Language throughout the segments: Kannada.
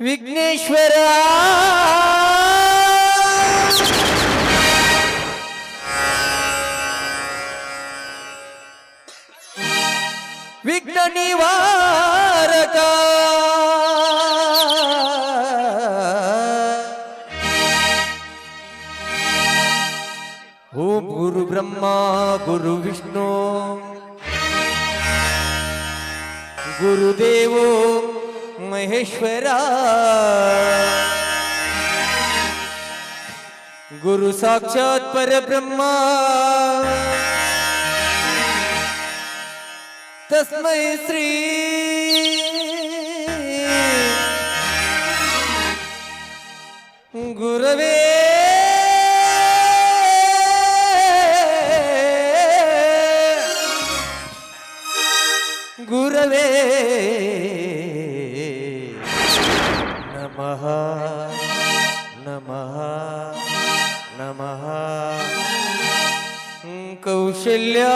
ವಿಘ್ನೇಶ್ವರ! ವಿಘ್ನ ನಿವಾರಕ! ಓಂ ಗುರು ಬ್ರಹ್ಮ ಗುರು ವಿಷ್ಣು गुरुदेव महेश्वरा। गुरु साक्षात पर तस्मय श्री। गुरवे। गुरवे नमः नमः नमः। कौशल्या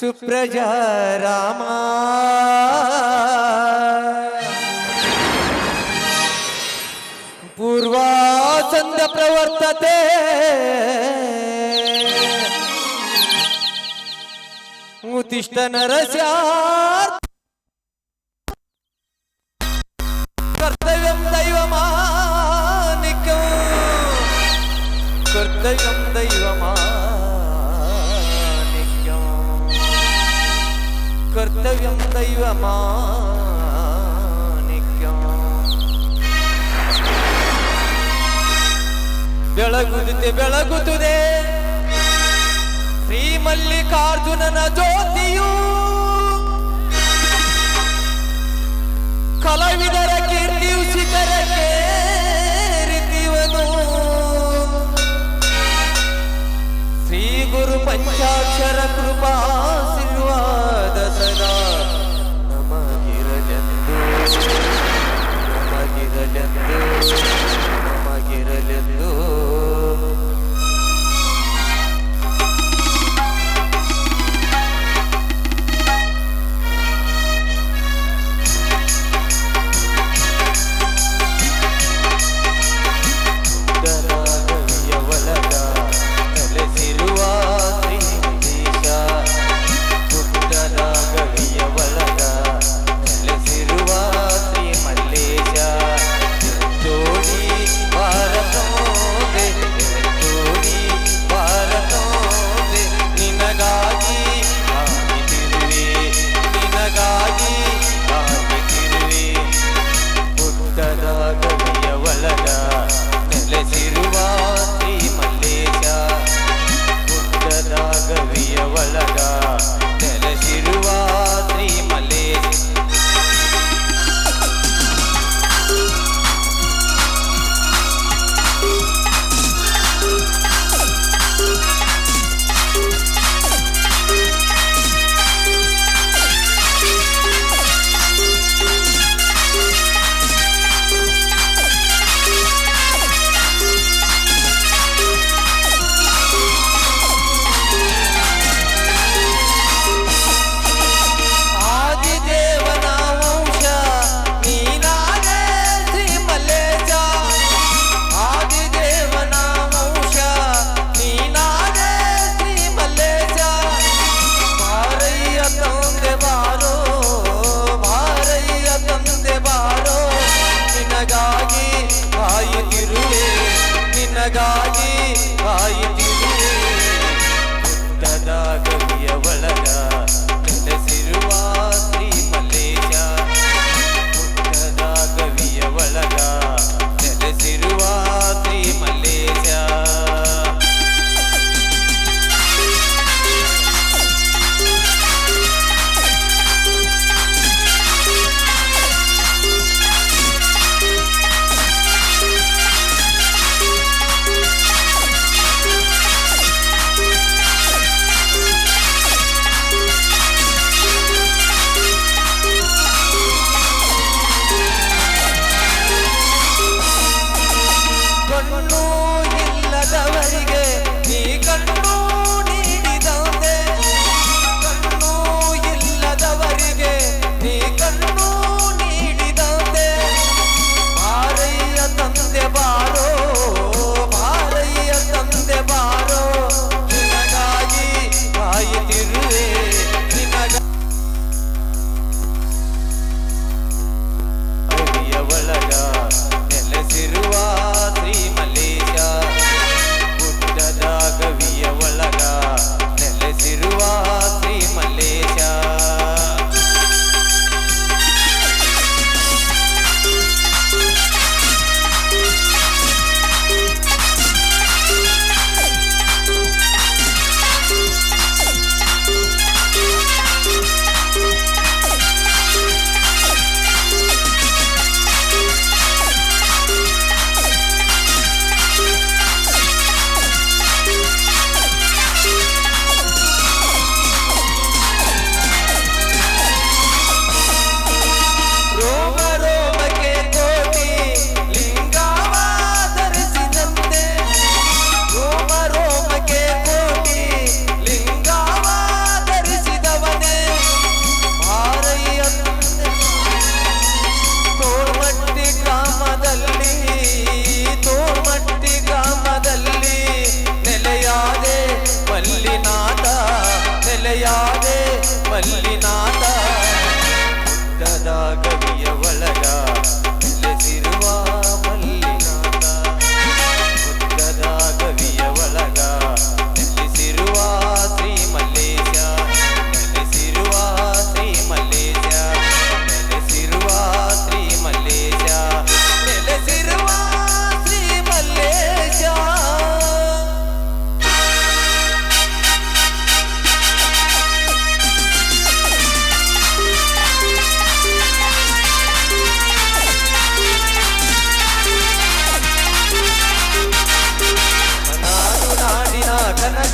सुप्रजा रामा। ಉತ್ತಿಷ್ಟ ನರಸ್ಯಾರ್ ಕರ್ತವ್ಯಂ ದೈವಮಾನಿಕಂ ಕರ್ತವ್ಯಂ ದೈವಮಾನಿಕ್ಯಂ ಕರ್ತವ್ಯಂ ದೈವಮಾನಿಕ್ಯಂ ಬೆಳಗುತ್ತದೆ ಬೆಳಗುತ್ತದೆ ಶ್ರೀ ಮಲ್ಲಿಕಾರ್ಜುನನ ಜ್ಯೋತಿಯು. ಕಲಾವಿದರ ಕೀರ್ತಿಯು ಶಿಖರಕ್ಕೆ ಶ್ರೀ ಗುರು ಪಂಚಾಕ್ಷರ ಕೃಪಾಶೀರ್ವಾದ ಸದಾ ನಮಗಿರಲೆಂದು ನಮಗಿರಲೆಂದು ನಮಗಿರಲೆಂದು.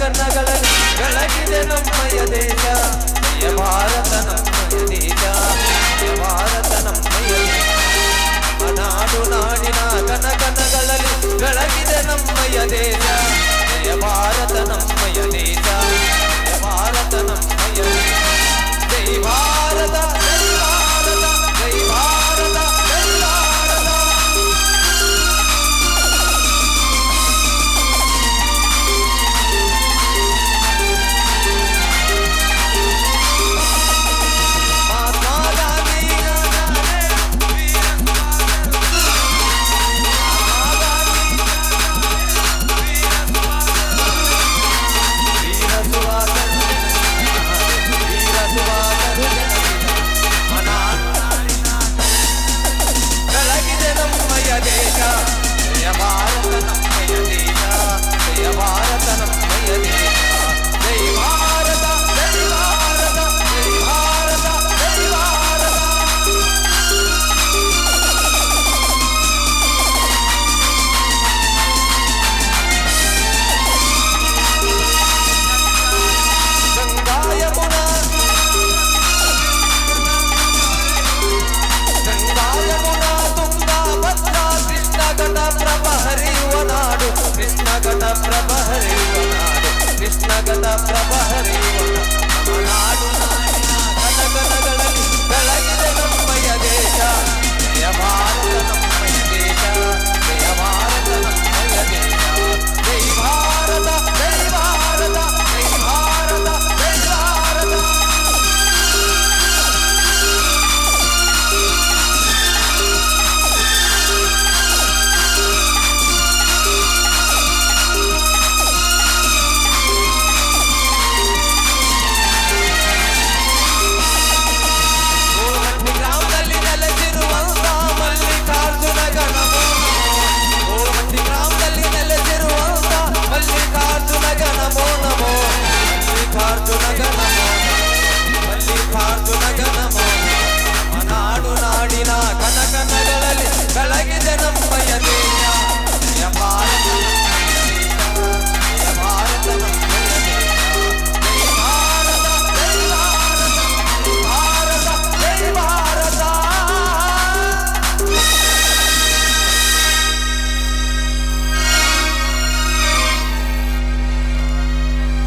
ಕನ್ನಗಳಲ್ಲಿ ಬೆಳಗಿದೆ ನಮ್ಮಯ ದೇಶ. ಜಯ ಭಾರತ ನಮ್ಮಯ ದೇಶ. ಜಯ ಭಾರತ ನಮ್ಮಯ ನಾಡು ನಾಡಿನ ಕನ ಕನಗಳಲ್ಲಿ ಬೆಳಗಿದೆ ನಮ್ಮಯ ದೇಶ. ಜಯ ಭಾರತ ನಮ್ಮಯ ದೇಶ. ప్రభ హరేవ నాడు కృష్ణ గత ప్రభ హరేవ నాడు కనగనగళలి ಬೆಳಗಿದ